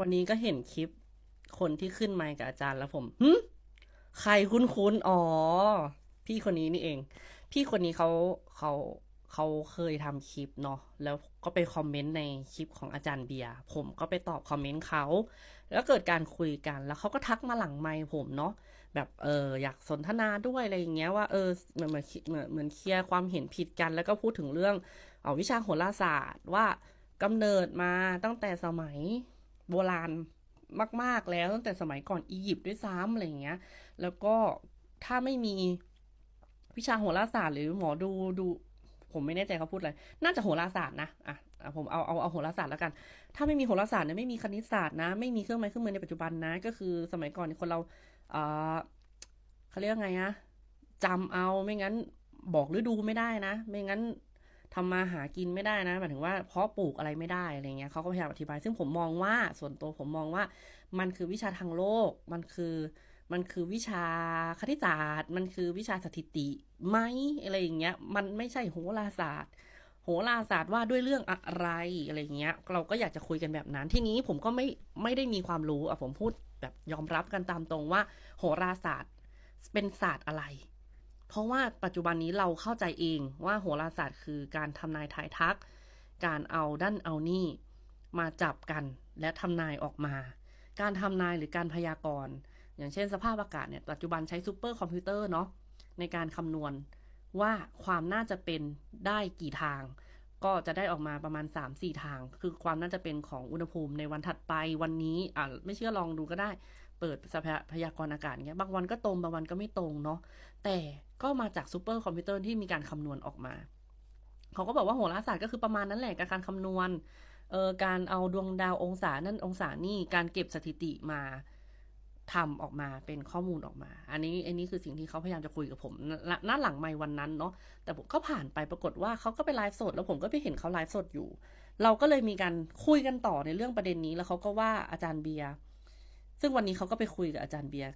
วันนี้ก็เห็นคลิปคนที่ขึ้นไมค์กับอาจารย์แล้วผมหึใครคุ้นๆ อ๋อ พี่คนนี้นี่เอง พี่คนนี้เขาเขาเขาเคยทำคลิปเนาะ แล้วก็ไปคอมเมนต์ในคลิปของอาจารย์เบียร์ ผมก็ไปตอบคอมเมนต์เขา แล้วเกิดการคุยกัน แล้วเขาก็ทักมาหลังไมค์ผมเนาะ แบบเอออยากสนทนาด้วยอะไรอย่างเงี้ยว่าเออเหมือนเหมือนเหมือนเหมือนเคลียร์ความเห็นผิดกัน แล้วก็พูดถึงเรื่อง เออวิชาโหราศาสตร์ว่ากำเนิดมาตั้งแต่สมัย โบราณมาก ๆ แล้วตั้งแต่สมัยก่อนอียิปต์ด้วยซ้ำอะไรอย่างเงี้ย แล้วก็ถ้าไม่มีวิชาโหราศาสตร์หรือหมอดูดูผมไม่แน่ใจเขาพูดอะไร น่าจะโหราศาสตร์นะ อะ ผมเอาเอาเอาโหราศาสตร์แล้วกัน ถ้าไม่มีโหราศาสตร์เนี่ยไม่มีคณิตศาสตร์นะ ไม่มีเครื่องไม้เครื่องมือในปัจจุบันนะ ก็คือสมัยก่อนคนเราเออเขาเรียกไงอะจำเอา ไม่งั้นบอกฤดูไม่ได้นะ ไม่งั้น ทำมาหากินไม่ได้นะหมายถึงว่าเพาะปลูกอะไรไม่ได้อะไรเงี้ยเขาก็พยายามอธิบาย ซึ่งผมมองว่าส่วนตัวผมมองว่า มันคือวิชาทางโลก มันคือมันคือวิชาคณิตศาสตร์ มันคือวิชาสถิติไหมอะไรอย่างเงี้ย มันไม่ใช่โหราศาสตร์ โหราศาสตร์ว่าด้วยเรื่องอะไรอะไรเงี้ย เราก็อยากจะคุยกันแบบนั้นที่นี้ผมก็ไม่ไม่ได้มีความรู้อะผมพูดแบบยอมรับกันตามตรงว่า โหราศาสตร์เป็นศาสตร์อะไร เพราะว่าปัจจุบันนี้เราเข้าใจเองว่าโหราศาสตร์คือการทำนายทายทัก การเอาด้านเอานี่มาจับกันและทำนายออกมา การทำนายหรือการพยากรณ์อย่างเช่นสภาพอากาศเนี่ยปัจจุบันใช้ซูเปอร์คอมพิวเตอร์เนาะในการคำนวณว่าความน่าจะเป็นได้กี่ทาง ก็จะได้ออกมาประมาณ 3-4 ทาง คือความน่าจะเป็นของอุณหภูมิในวันถัดไปวันนี้อ่าไม่เชื่อลองดูก็ได้ เปิดสภาพยากรณ์อากาศเงี้ย บางวันก็ตรง บางวันก็ไม่ตรงเนาะ แต่ก็มาจากซูเปอร์คอมพิวเตอร์ที่มีการคำนวณออกมา เขาก็บอกว่าโหราศาสตร์ก็คือประมาณนั้นแหละการคำนวณ เออการเอาดวงดาวองศา นั่นองศานี่ การเก็บสถิติมาทำออกมาเป็นข้อมูลออกมา อันนี้อันนี้คือสิ่งที่เขาพยายามจะคุยกับผมหน้าหลังไม่วันนั้นเนาะ แต่ผมก็ผ่านไปปรากฏว่าเขาก็ไปไลฟ์สด แล้วผมก็ไปเห็นเขาไลฟ์สดอยู่ เราก็เลยมีการคุยกันต่อในเรื่องประเด็นนี้ แล้วเขาก็ว่าอาจารย์เบียร์ ซึ่งวันนี้เขาก็ไปคุยกับอาจารย์เบียร์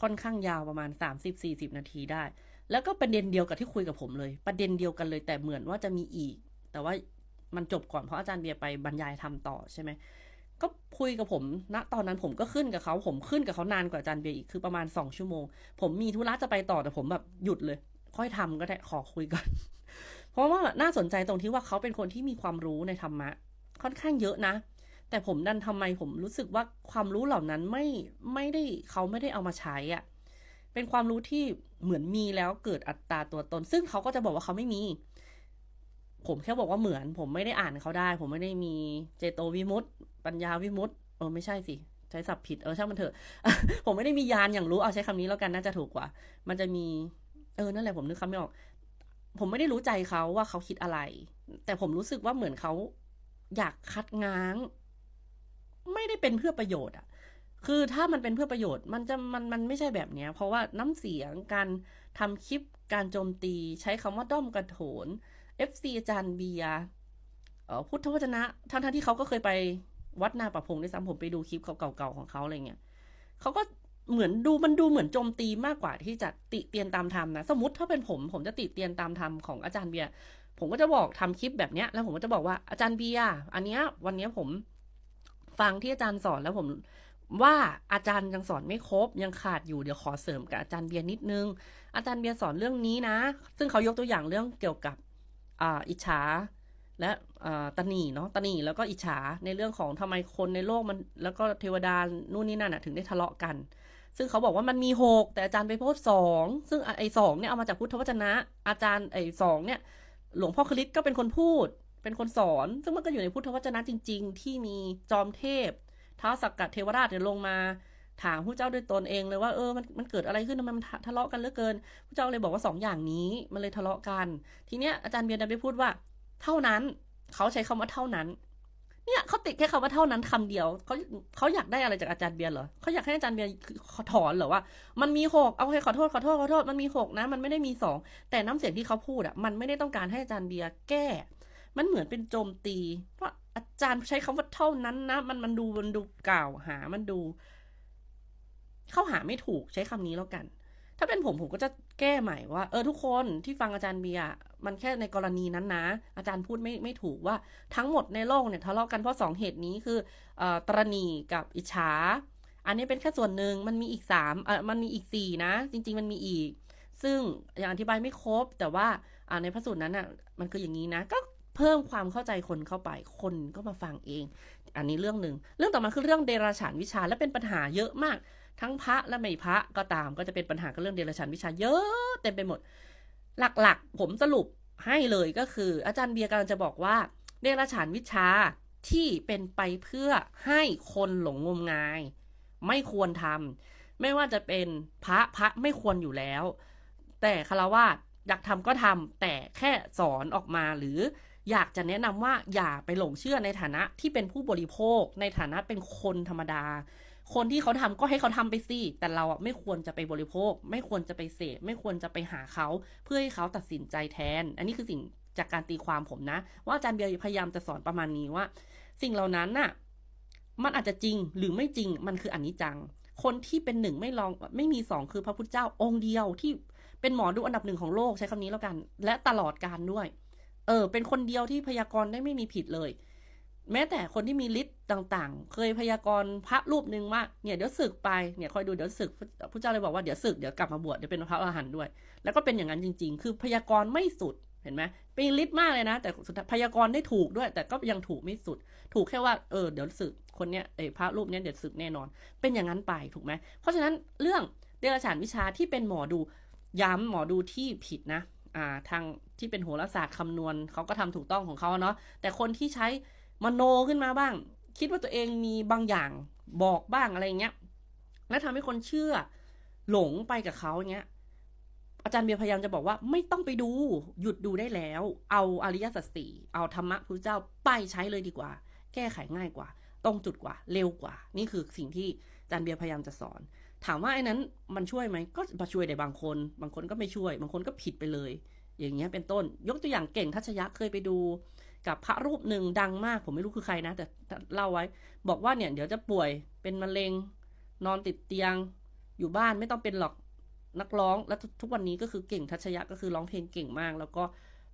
ค่อนข้างยาวประมาณ 30-40 นาทีได้ แล้วก็ประเด็นเดียวกับที่คุยกับผมเลย ประเด็นเดียวกันเลยแต่เหมือนว่าจะมีอีก แต่ว่ามันจบก่อนเพราะอาจารย์เบียร์ไปบรรยายทำต่อใช่ไหมก็คุยกับผมณตอนนั้นผมก็ขึ้นกับเขาผมขึ้นกับเขานานกว่าอาจารย์เบียร์อีกคือประมาณสองชั่วโมง ผมมีธุระจะไปต่อแต่ผมแบบหยุดเลย ค่อยทำก็ได้ขอคุยก่อนเพราะว่าน่าสนใจตรงที่ว่าเขาเป็นคนที่มีความรู้ในธรรมะค่อนข้างเยอะนะ แต่ผมดันทำไมผมรู้สึกว่าความรู้เหล่านั้นไม่ไม่ได้เขาไม่ได้เอามาใช้อะเป็นความรู้ที่เหมือนมีแล้วเกิดอัตราตัวตน ซึ่งเขาก็จะบอกว่าเขาไม่มี ผมแค่บอกว่าเหมือน ผมไม่ได้อ่านเขาได้ ผมไม่ได้มีเจโตวิมุตต์ปัญญาวิมุตต์เออไม่ใช่สิใช้ศัพท์ผิดเออช่างมันเถอะ ผมไม่ได้มียานอย่างรู้เอาใช้คำนี้แล้วกันน่าจะถูกกว่า มันจะมีเออนั่นแหละผมนึกคำไม่ออก ผมไม่ได้รู้ใจเขาว่าเขาคิดอะไร แต่ผมรู้สึกว่าเหมือนเขาอยากคัดง้าง ไม่ได้เป็นเพื่อประโยชน์อะคือถ้ามันเป็นเพื่อประโยชน์มันจะมันมันไม่ใช่แบบเนี้ย เพราะว่าน้ำเสียงการทำคลิปการโจมตีใช้คำว่าด้อมกระโถน FC อาจารย์เบียเออพุทธวจนะทั้งทั้งที่เขาก็เคยไปวัดนาประพงด้วยซ้ำผมไปดูคลิปเขาเก่าๆของเขาอะไรเงี้ยเขาก็เหมือนดูมันดูเหมือนโจมตีมากกว่าที่จะติเตียนตามธรรมนะ สมมติถ้าเป็นผม ผมจะติเตียนตามธรรมของอาจารย์เบียผมก็จะบอกทำคลิปแบบเนี้ยแล้วผมก็จะบอกว่าอาจารย์เบียอันเนี้ยวันเนี้ยผม ฟังที่อาจารย์สอนแล้วผมว่าอาจารย์ยังสอนไม่ครบยังขาดอยู่เดี๋ยวขอเสริมกับอาจารย์เบียร์นิดนึง อาจารย์เบียร์สอนเรื่องนี้นะ ซึ่งเขายกตัวอย่างเรื่องเกี่ยวกับอิจฉาและตนีเนาะตนีแล้วก็อิจฉาในเรื่องของทำไมคนในโลกมันแล้วก็เทวดานู่นนี่นั่นถึงได้ทะเลาะกัน ซึ่งเขาบอกว่ามันมีหกแต่อาจารย์ไปพูดสองซึ่งไอ้สองเนี่ยเอามาจากพุทธวจนะ อาจารย์ไอ้สองเนี่ยหลวงพ่อคริสก็เป็นคนพูด เป็นคนสอน ซึ่งมันก็อยู่ในพุทธวจนะจริง ๆ ที่มีจอมเทพท้าวสักกัดเทวราชเนี่ยลงมาถามผู้เจ้าด้วยตนเองเลยว่าเออมันมันเกิดอะไรขึ้นทำไมมันทะเลาะกันเหลือเกินผู้เจ้าเลยบอกว่าสองอย่างนี้มันเลยทะเลาะกัน ทีเนี้ยอาจารย์เบียร์ดันไปพูดว่า เท่านั้นเขาใช้คำว่าเท่านั้น เนี่ยเขาติดแค่คำว่าเท่านั้นคำเดียวเขาเขาอยากได้อะไรจากอาจารย์เบียร์เหรอเขาอยากให้อาจารย์เบียร์ถอนเหรอว่า มันมีหกเอาให้ขอโทษขอโทษขอโทษมันมีหกนะ มันไม่ได้มีสองแต่น้ำเสียงที่เขาพูดอะมันไม่ได้ต้องการให้อาจารย์เบียร์แก้ มันเหมือนเป็นโจมตีว่าะอาจารย์ใช้คำว่าเท่านั้นนะ มันมันดูมันดูกล่าวหา มันดู เข้าหาไม่ถูกใช้คำนี้แล้วกัน ถ้าเป็นผมผมก็จะแก้ใหม่ว่า เออทุกคนที่ฟังอาจารย์เบียร์มันแค่ในกรณีนั้นนะ อาจารย์พูดไม่ไม่ถูกว่าทั้งหมดในโลกเนี่ยทะเลาะกันเพราะสองเหตุนี้คืออ่อตรณีกับอิจฉาอันนี้เป็นแค่ส่วนหนึ่งมันมีอีกสามเออมันมีอีกสี่นะ จริง ๆ มันมีอีก ซึ่งอยังอธิบายไม่ครบ แต่ว่าอ่าในพระสูตรนั้นอะ มันคืออย่างนี้นะ ก็ เพิ่มความเข้าใจคนเข้าไปคนก็มาฟังเอง อันนี้เรื่องหนึ่งเรื่องต่อมาคือเรื่องเดรัจฉานวิชาและเป็นปัญหาเยอะมาก ทั้งพระและไม่พระก็ตามก็จะเป็นปัญหากับเรื่องเดรัจฉานวิชาเยอะเต็มไปหมด หลักๆ ผมสรุปให้เลยก็คือ อาจารย์เบียร์กำลังจะบอกว่าเดรัจฉานวิชาที่เป็นไปเพื่อให้คนหลงงมงาย ไม่ควรทำไม่ว่าจะเป็นพระพระไม่ควรอยู่แล้ว แต่คารวาสอยากทำก็ทำแต่แค่สอนออกมาหรือ อยากจะแนะนำว่าอย่าไปหลงเชื่อในฐานะที่เป็นผู้บริโภค ในฐานะเป็นคนธรรมดา คนที่เขาทำก็ให้เขาทำไปสิแต่เราอะไม่ควรจะไปบริโภค ไม่ควรจะไปเสพไม่ควรจะไปหาเขาเพื่อให้เขาตัดสินใจแทน อันนี้คือสิ่งจากการตีความผมนะ ว่าอาจารย์เบียร์พยายามจะสอนประมาณนี้ว่า สิ่งเหล่านั้นน่ะมันอาจจะจริงหรือไม่จริงมันคืออันิจจัง คนที่เป็นหนึ่งไม่ลองไม่มีสองคือพระพุทธเจ้าองค์เดียวที่เป็นหมอดูอันดับหนึ่งของโลกใช้คำนี้แล้วกัน และตลอดการด้วย เออ เป็นคนเดียวที่พยากรณ์ได้ไม่มีผิดเลย แม้แต่คนที่มีฤทธิ์ต่างๆ เคยพยากรณ์พระรูปหนึ่งว่า เนี่ยเดี๋ยวศึกไป เนี่ยคอยดูเดี๋ยวศึกพระเจ้าเลยบอกว่าเดี๋ยวศึกเดี๋ยวกลับมาบวชเดี๋ยวเป็นพระอรหันต์ด้วย แล้วก็เป็นอย่างนั้นจริง ๆ คือพยากรณ์ไม่สุด เห็นไหมเป็นฤทธิ์มากเลยนะ แต่สุดพยากรณ์ได้ถูกด้วย แต่ก็ยังถูกไม่สุด ถูกแค่ว่า เออ เดี๋ยวศึก คนเนี้ยเออพระรูปเนี้ยเดี๋ยวศึกแน่นอน เป็นอย่างนั้นไป ถูกไหมเพราะฉะนั้นเรื่องเดรัจฉานวิชาที่เป็นหมอดู ย้ำหมอดูที่ผิดนะ อ่าทางที่เป็นโหราศาสตร์คำนวณเขาก็ทำถูกต้องของเขาเนาะแต่คนที่ใช้มโนขึ้นมาบ้าง คิดว่าตัวเองมีบางอย่างบอกบ้างอะไรเงี้ยแล้วทำให้คนเชื่อหลงไปกับเขาเงี้ยอาจารย์เบียร์พยายามจะบอกว่าไม่ต้องไปดู หยุดดูได้แล้ว เอาอริยสัจสี่เอาธรรมะพระเจ้าไปใช้เลยดีกว่า แก้ไขง่ายกว่า ตรงจุดกว่า เร็วกว่า นี่คือสิ่งที่อาจารย์เบียร์พยายามจะสอน ถามว่าไอ้นั้นมันช่วยไหมก็มาช่วยได้บางคน บางคนก็ไม่ช่วย บางคนก็ผิดไปเลย อย่างเงี้ยเป็นต้น ยกตัวอย่างเก่งทัชยะเคยไปดู กับพระรูปหนึ่งดังมาก ผมไม่รู้คือใครนะ แต่เล่าไว้ บอกว่าเนี่ยเดี๋ยวจะป่วยเป็นมะเร็ง นอนติดเตียง อยู่บ้านไม่ต้องเป็นหรอกนักร้องแล้วทุกวันนี้ก็คือเก่งทัชยะก็คือร้องเพลงเก่งมาก แล้วก็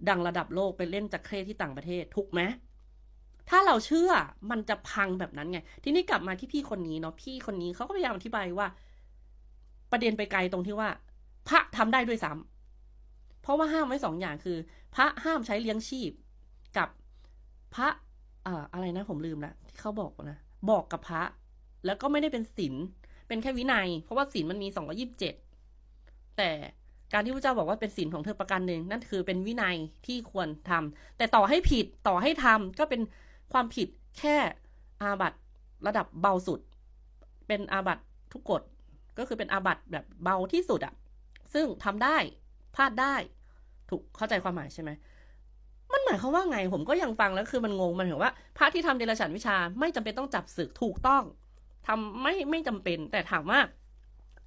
ดังระดับโลกไปเล่นจักรเคที่ต่างประเทศถูกไหมถ้าเราเชื่อมันจะพังแบบนั้นไง ทีนี้กลับมาที่พี่คนนี้เนาะพี่คนนี้เขาก็พยายามอธิบายว่า ประเด็นไปไกลตรงที่ว่า พระทำได้ด้วยซ้ำเพราะว่าห้ามไว้สองอย่างคือ พระห้ามใช้เลี้ยงชีพ กับพระเอ่ออะไรนะผมลืมละที่เขาบอกนะบอกกับพระ แล้วก็ไม่ได้เป็นศีลเป็นแค่วินัย เพราะว่าศีลมันมีสองร้อยิบเจ็ดแต่การที่พระเจ้าบอกว่าเป็นศีลของเธอประการหนึ่งนั่นคือเป็นวินัยที่ควรทำแต่ต่อให้ผิดต่อให้ทำก็เป็นความผิดแค่อาบัตระดับเบาสุด เป็นอาบัตทุกกฎ ก็คือเป็นอาบัตแบบเบาที่สุดอะซึ่งทำได้พลาดได้ ถูกเข้าใจความหมายใช่ไหมมันหมายความว่าไงผมก็ยังฟังแล้วคือมันงงมันถึงว่าพระที่ทำเดรัจฉานวิชาไม่จำเป็นต้องจับศึกถูกต้องทำไม่ไม่จำเป็น แต่ถามว่า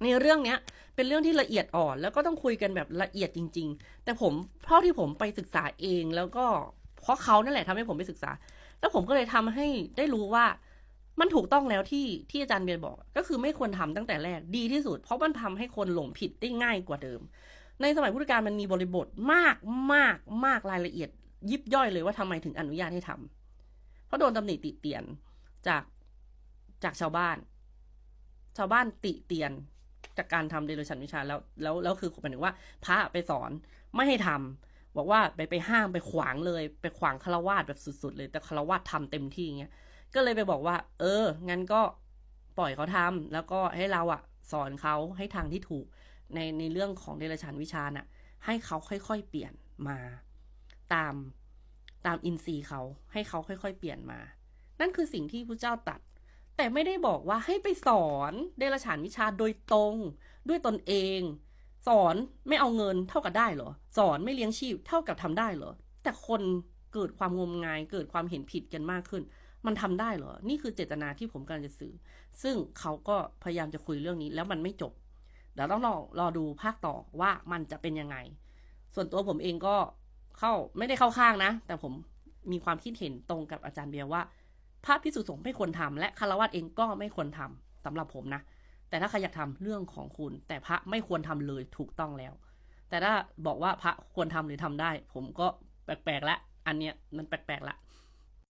ในเรื่องเนี้ย เป็นเรื่องที่ละเอียดอ่อน แล้วก็ต้องคุยกันแบบละเอียดจริง ๆ แต่ผมเพราะที่ผมไปศึกษาเองแล้วก็เพราะเขานั่นแหละทำให้ผมไปศึกษา แล้วผมก็เลยทำให้ได้รู้ว่า มันถูกต้องแล้วที่ที่อาจารย์เบียร์บอก ก็คือไม่ควรทำตั้งแต่แรกดีที่สุด เพราะมันทำให้คนหลงผิดได้ง่ายกว่าเดิม ในสมัยพุทธกาลมันมีบริบทมากมากมากรายละเอียด ยิบย่อยเลยว่าทำไมถึงอนุญาตให้ทำเพราะโดนตำหนิติเตียนจากจากชาวบ้าน ชาวบ้านติเตียนจากการทำเดรันวิชาแล้วแล้วแล้วคือหมายถึงว่า พระไปสอนไม่ให้ทำบอกว่าไปไปห้ามไปขวางเลย ไปขวางคารวาสแบบสุด ๆ เลยแต่คารวาสทำเต็มที่เงี้ย ก็เลยไปบอกว่า เออ งั้นก็ปล่อยเขาทำแล้วก็ให้เราอะสอนเขาให้ทางที่ถูกในในเรื่องของเดรัจฉานวิชาน่ะ ให้เขาค่อยๆเปลี่ยนมาตามตามอินทรีย์เขาให้เขาค่อยๆ เปลี่ยนมา นั่นคือสิ่งที่พระเจ้าตัด แต่ไม่ได้บอกว่าให้ไปสอนเดรัจฉานวิชาโดยตรง ด้วยตนเอง สอนไม่เอาเงินเท่ากับได้เหรอ สอนไม่เลี้ยงชีพเท่ากับทำได้เหรอ แต่คนเกิดความงมงายเกิดความเห็นผิดกันมากขึ้น มันทำได้เหรอ นี่คือเจตนาที่ผมกำลังจะสื่อ ซึ่งเขาก็พยายามจะคุยเรื่องนี้แล้วมันไม่จบ เดี๋ยวต้องรอรอดูภาคต่อว่ามันจะเป็นยังไง ส่วนตัวผมเองก็เข้าไม่ได้เข้าข้างนะ แต่ผมมีความคิดเห็นตรงกับอาจารย์เบียร์ว่า พระพิสุสงฆ์ไม่ควรทำและคารวะเองก็ไม่ควรทำสำหรับผมนะ แต่ถ้าใครอยากทำเรื่องของคุณ แต่พระไม่ควรทำเลยถูกต้องแล้ว แต่ถ้าบอกว่าพระควรทำหรือทำได้ ผมก็แปลกๆละอันเนี้ยมันแปลกๆละ